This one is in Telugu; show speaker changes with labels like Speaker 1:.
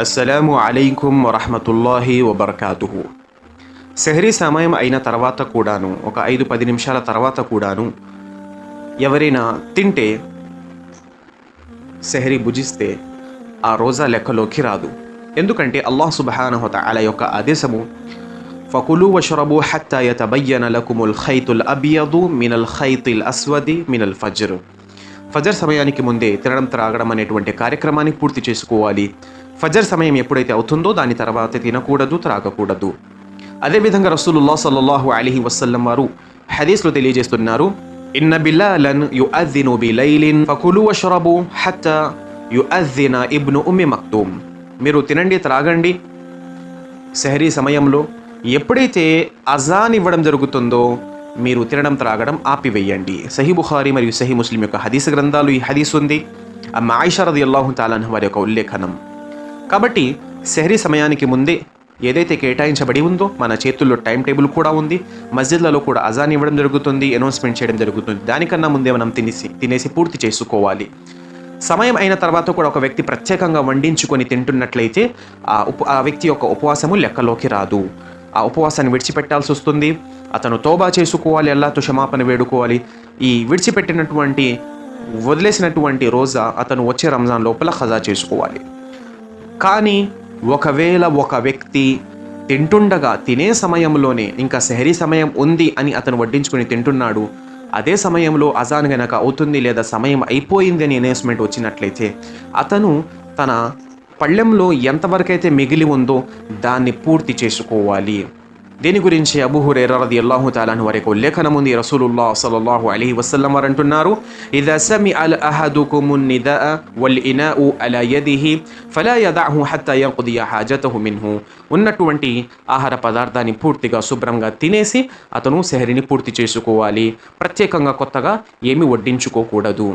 Speaker 1: అస్సలం అలైకుం వరహమతుల్లాహి వబర్కాతుహు. సెహరీ సమయం అయిన తర్వాత కూడాను ఒక ఐదు పది నిమిషాల తర్వాత కూడాను ఎవరైనా తింటే సెహరీ భుజిస్తే ఆ రోజా లెక్కలోకి రాదు. ఎందుకంటే అల్లాహ్ సుబహానహత అల యొక్క ఆదేశము ఫకులు వషరబు హత్తా యతబయ్యన లకుముల్ ఖైతుల్ అబియదు మినల్ ఖైతుల్ అస్వది మినల్ ఫజర్. ఫజర్ సమయానికి ముందే తినడం త్రాగడం అనేటువంటి కార్యక్రమాన్ని పూర్తి చేసుకోవాలి. ఫజర్ సమయం ఎప్పుడైతే అవుతుందో దాని తర్వాత తినకూడదు త్రాగకూడదు. అదేవిధంగా రసూలుల్లా సల్లల్లాహు అలీహి వసల్లం వారు హదీస్లో తెలియజేస్తున్నారు ఇన్న బిల్లాలన్ యుఅద్దిను బిలైలిన్ ఫకులు వషరబు హత్త యుఅద్దిన ఇబ్ను ఉమ్మి మక్తూమ్. మీరు తినండి త్రాగండి. సెహరీ సమయంలో ఎప్పుడైతే అజాన్ ఇవ్వడం జరుగుతుందో మీరు తినడం త్రాగడం ఆపివేయండి. సహీ బుఖారి మరియు సహీ ముస్లిం యొక్క హదీస్ గ్రంథాలు ఈ హదీస్ ఉంది. ఆ ఆయిషా రది అల్లాహు తాలాన్ వారి యొక్క ఉల్లేఖనం. కాబట్టి సెహరీ సమయానికి ముందే ఏదైతే కేటాయించబడి ఉందో మన చేతుల్లో టైం టేబుల్ కూడా ఉంది మస్జిద్లలో కూడా అజాన్ ఇవ్వడం జరుగుతుంది అనౌన్స్మెంట్ చేయడం జరుగుతుంది. దానికన్నా ముందే మనం తినేసి తినేసి పూర్తి చేసుకోవాలి. సమయం అయిన తర్వాత కూడా ఒక వ్యక్తి ప్రత్యేకంగా వండించుకొని తింటున్నట్లయితే ఆ ఉప ఆ వ్యక్తి యొక్క ఉపవాసము లెక్కలోకి రాదు. ఆ ఉపవాసాన్ని విడిచిపెట్టాల్సి వస్తుంది. అతను తోబా చేసుకోవాలి అల్లాతో క్షమాపణ వేడుకోవాలి. ఈ విడిచిపెట్టినటువంటి వదిలేసినటువంటి రోజా అతను వచ్చే రంజాన్ లోపల ఖజా చేసుకోవాలి. కానీ ఒకవేళ ఒక వ్యక్తి తింటుండగా తినే సమయంలోనే ఇంకా సెహరీ సమయం ఉంది అని అతను వడ్డించుకొని తింటున్నాడు అదే సమయంలో అజాన్ గనక అవుతుంది లేదా సమయం అయిపోయింది అని అనౌన్స్మెంట్ వచ్చినట్లయితే అతను తన పళ్ళెంలో ఎంతవరకైతే మిగిలి ఉందో దాన్ని పూర్తి చేసుకోవాలి. దీని గురించి అబూ హురైరా రదియల్లాహు తాలాను వారి యొక్క ఉల్లేఖనం ఉంది. రసూలుల్లా సలల్లాహు అలీ వసల్లం వారు అంటున్నారు ఇద సమి అల్ అహదుకుము నిదా వల్ ఇనాఉ అలా యదిహి ఫలా యదాహు హత్త యంకుదియ హాజతహు మిన్హు. ఉన్నటువంటి ఆహార పదార్థాన్ని పూర్తిగా శుభ్రంగా తినేసి అతను సెహరిని పూర్తి చేసుకోవాలి. ప్రత్యేకంగా కొత్తగా ఏమి వడ్డించుకోకూడదు.